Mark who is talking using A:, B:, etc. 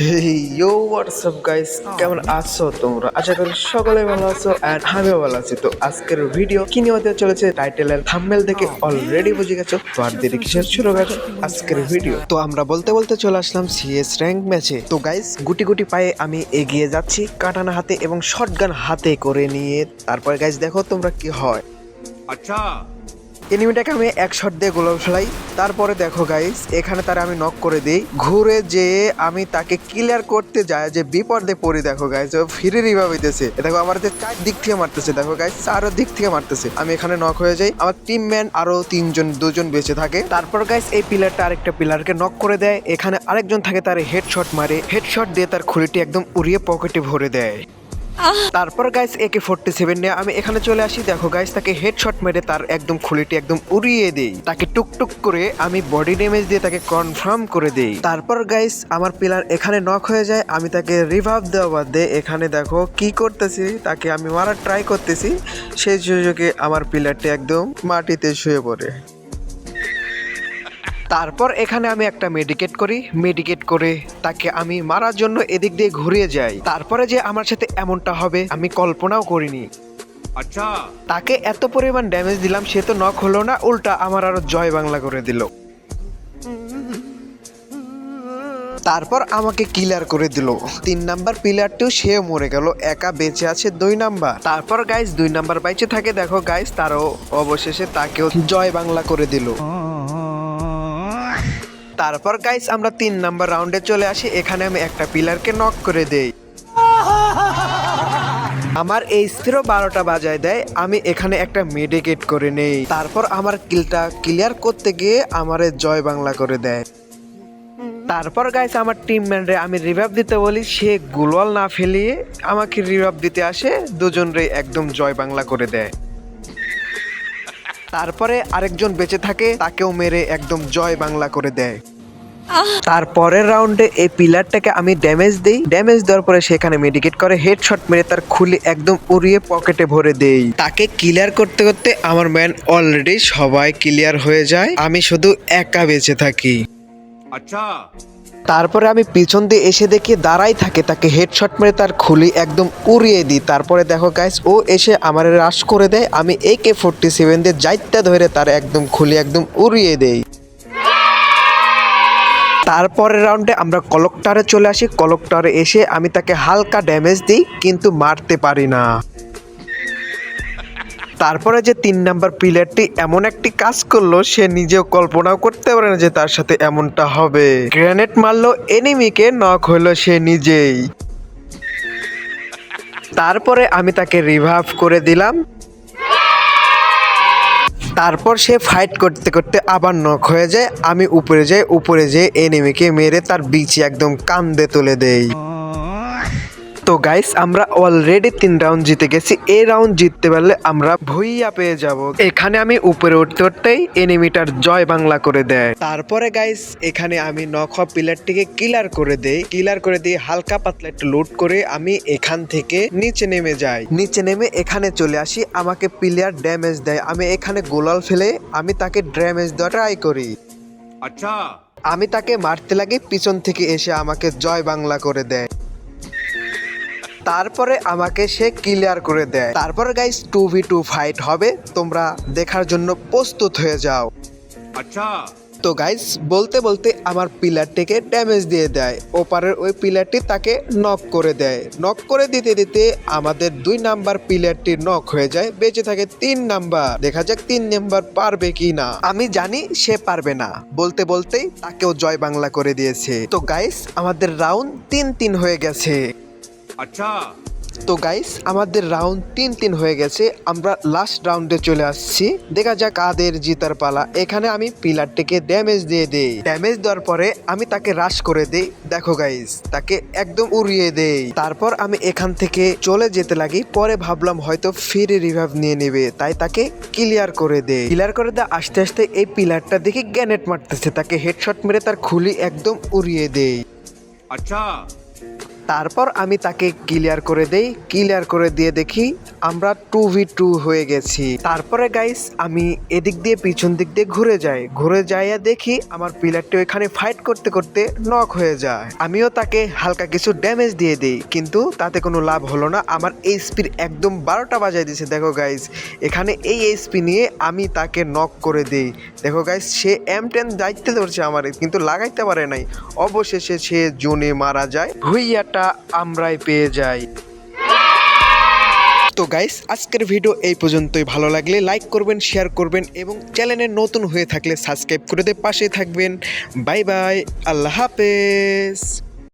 A: ইয়ো WhatsApp guys কেমন আছো তোমরা? আশা করি সকলে ভালো আছো আর আমিও ভালো আছি। তো আজকের ভিডিও কি নিয়ে হতে চলেছে? টাইটেলের এর দেখে অলরেডি বুঝে গেছো। তো আর দেরি কিসের শুরু গেছে আজকের ভিডিও তো আমরা বলতে বলতে চলে আসলাম সিএস র্যাঙ্ক ম্যাচে তো গাইস গুটি গুটি পায়ে আমি এগিয়ে যাচ্ছি, কাটানা হাতে এবং শটগান হাতে করে নিয়ে। তারপর গাইস দেখো তোমরা কি হয়।
B: আচ্ছা।
A: এনিমিটাকে আমি এক শট দিয়ে গোলাপ ফেলাই। তারপরে দেখো গাইস এখানে তারা আমি নক করে দিই। ঘুরে যেয়ে আমি তাকে ক্লিয়ার করতে যায় যে বিপদে পড়ি, দেখো গাইস ও ফিরে রিভাব হইতেছে। দেখো আমার চার দিক থেকে মারতেছে, দেখো গাইস চার দিক থেকে মারতেছে। আমি এখানে নক হয়ে যাই। আমার টিম ম্যান আরও তিনজন, দুজন বেঁচে থাকে। তারপর গাইস এই পিলারটা আরেকটা পিলারকে নক করে দেয়। এখানে আরেকজন থাকে, তার হেডশট মারে। হেডশট দিয়ে তার খুলিটি একদম উড়িয়ে পকেটে ভরে দেয়। তারপর গাইস একে ফোরটি সেভেন নিয়ে আমি এখানে চলে আসি। দেখো গাইস তাকে হেডশট মেরে তার একদম খুলিটি একদম উড়িয়ে দেই। তাকে টুকটুক করে আমি বডি ড্যামেজ দিয়ে তাকে কনফার্ম করে দেই। তারপর গাইস আমার পিলার এখানে নক হয়ে যায়। আমি তাকে রিভাইভ দেওয়া বাদ বাদে এখানে দেখো কি করতেছি, তাকে আমি মারার ট্রাই করতেছি। সেই সুযোগে আমার পিলারটি একদম মাটিতে শুয়ে পড়ে। তারপর এখানে আমি একটা মেডিকেট করি। মেডিকেট করে তাকে আমি মারার জন্য এদিক দিয়ে ঘুরিয়ে যাই। তারপরে যে আমার সাথে এমনটা হবে আমি কল্পনাও করিনি।
B: আচ্ছা।
A: তাকে এত পরিমাণ ড্যামেজ দিলাম সে তো নখ হলো না উল্টা আমার আরও জয় বাংলা করে দিল। তারপর আমাকে কিলার করে দিল। তিন নাম্বার পিলারটিও সে মরে গেল একা বেঁচে আছে দুই নাম্বার। তারপর গাইস দুই নাম্বার বাইচে থাকে দেখো গাইস তারও অবশেষে তাকেও জয় বাংলা করে দিল। তারপর গাইস আমরা তিন নাম্বার রাউন্ডে চলে আসি। এখানে আমি একটা পিলারকে নক করে দেই। আমার এই স্থির বারোটা বাজায় দেয়, আমি এখানে একটা মেডিকেট করে নেই। তারপর আমার কিলটা ক্লিয়ার করতে গিয়ে আমারে জয় বাংলা করে দেয়। তারপর গাইস আমার টিম ম্যানরে আমি রিভাইভ দিতে বলি, সে গুলওয়াল না ফেলিয়ে আমাকে রিভাইভ দিতে আসে, দুজনরে একদম জয় বাংলা করে দেয়। তারপরে আরেকজন বেঁচে থাকে তাকেও মেরে একদম জয় বাংলা করে দেয়। তারপরের রাউন্ডে এই পিলারটাকে আমি ড্যামেজ দিই। ড্যামেজ দেওয়ার পরে সেখানে মেডিকেট করে হেডশট মেরে তার খুলি একদম উড়িয়ে পকেটে ভরে দেই। তাকে ক্লিয়ার করতে করতে আমার ম্যান অলরেডি সবাই ক্লিয়ার হয়ে যায়। আমি শুধু একা বেঁচে থাকি।
B: আচ্ছা
A: তারপরে আমি পিছন দিয়ে এসে দেখি দাঁড়াই থাকে, তাকে হেডশট মেরে তার খুলি একদম উড়িয়ে দিই। তারপরে দেখো গাইস ও এসে আমার রাশ করে দেয়, আমি এ কে ফোরটি সেভেন দিয়ে যাইতে ধরে তার একদম খুলি একদম উড়িয়ে দেই। তারপরের রাউন্ডে আমরা কলকটারে চলে আসি কলকটারে এসে আমি তাকে হালকা ড্যামেজ দিই, কিন্তু মারতে পারি না। তারপরে যে তিন নাম্বার প্লেয়ারটি এমন একটি কাজ করল, সে নিজেও কল্পনাও করতে পারে না যে তার সাথে এমনটা হবে। গ্রেনেড মারলো এনিমিকে, নক হলো সে নিজেই। তারপরে আমি তাকে রিভাইভ করে দিলাম। তারপর সে ফাইট করতে করতে আবার নক হয়ে যায়। আমি উপরে যাই, উপরে যেয়ে এনিমিকে মেরে তার বিচি একদম কান্দে তুলে দেই। তো গাইস আমরা অলরেডি তিন রাউন্ড জিতে গেছি। এই রাউন্ড জিততে পারলে আমরা ভুইয়া পেয়ে যাব। এখানে আমি উপরে উঠতে উঠতেই এনিমিটার জয় বাংলা করে দেয়। তারপরে গাইস এখানে আমি নখ পিলারটিকে কিলার করে দেই। কিলার করে দিয়ে হালকা পাতলা একটু লুট করে আমি এখান থেকে নিচে নেমে যাই। নিচে নেমে এখানে চলে আসি আমাকে প্লেয়ার ড্যামেজ দেয়। আমি এখানে গোলাল ফেলে আমি তাকে ড্যামেজ দেওয়া ট্রাই করি।
B: আচ্ছা।
A: আমি তাকে মারতে লাগে পিছন থেকে এসে আমাকে জয় বাংলা করে দেয়। তারপরে আমাকে সে ক্লিয়ার করে দেয়। তারপরে guys two V two fight হবে। তোমরা দেখার জন্য প্রস্তুত হয়ে যাও।
B: আচ্ছা।
A: তো গাইস বলতে বলতে আমার পিলারটিকে ড্যামেজ দিয়ে দেয়। ওপারের ওই পিলারটি তাকে নক করে দেয়। নক করে দিতে দিতে আমাদের দুই নাম্বার পিলারটি নক হয়ে যায়। বেঁচে থাকে তিন নাম্বার দেখা যাক তিন নাম্বার পারবে কি না আমি জানি সে পারবে না। বলতে বলতেই তাকেও জয় বাংলা করে দিয়েছে। তো গাইস আমাদের রাউন্ড তিন তিন হয়ে গেছে।
B: আচ্ছা।
A: তো গাইস আমাদের রাউন্ড তিন তিন হয়ে গেছে। আমরা লাস্ট রাউন্ডে চলে আসছি। দেখা যাক কাদের জিতার পালা। এখানে আমি পিলারটিকে ড্যামেজ দিয়ে দেই। ড্যামেজ দেওয়ার পরে আমি তাকে রাশ করে দেই। দেখো গাইস তাকে একদম উড়িয়ে দেই। তারপর আমি এখান থেকে চলে যেতে লাগি। পরে ভাবলাম হয়তো ফ্রি রিভাইভ নিয়ে নেবে। তাই তাকে ক্লিয়ার করে দেই। ক্লিয়ার করে দেয় আস্তে আস্তে এই পিলারটা দেখে গ্যানেট মারতেছে। তাকে হেডশট মেরে তার খুলি একদম উড়িয়ে দেই।
B: আচ্ছা।
A: তারপর আমি তাকে ক্লিয়ার করে দেই ক্লিয়ার করে দিয়ে দেখি আমরা টু ভি টু হয়ে গেছি। তারপরে গাইস আমি এদিক দিয়ে পিছন দিক দিয়ে ঘুরে যাই। ঘুরে যাইয়া দেখি আমার পিলারটি ওইখানে ফাইট করতে করতে নক হয়ে যায়। আমিও তাকে হালকা কিছু ড্যামেজ দিয়ে দিই, কিন্তু তাতে কোনো লাভ হলো না। আমার এইচপির একদম বারোটা বাজায় দিয়েছে। দেখো গাইস এখানে এই এইচপি নিয়ে আমি তাকে নক করে দিই। দেখো গাইস সে এম টেন দায়িত্বে ধরছে আমার, কিন্তু লাগাইতে পারে নাই। অবশেষে সে জোনে মারা যায়। ভুইয়াটা আমরাই পেয়ে যাই। তো গাইস আজকের ভিডিও এই পর্যন্তই। ভালো লাগলে লাইক করবেন শেয়ার করবেন এবং চ্যানেলে নতুন হয়ে থাকলে সাবস্ক্রাইব করে দিয়ে পাশে থাকবেন। বাই বাই আল্লাহ হাফেজ।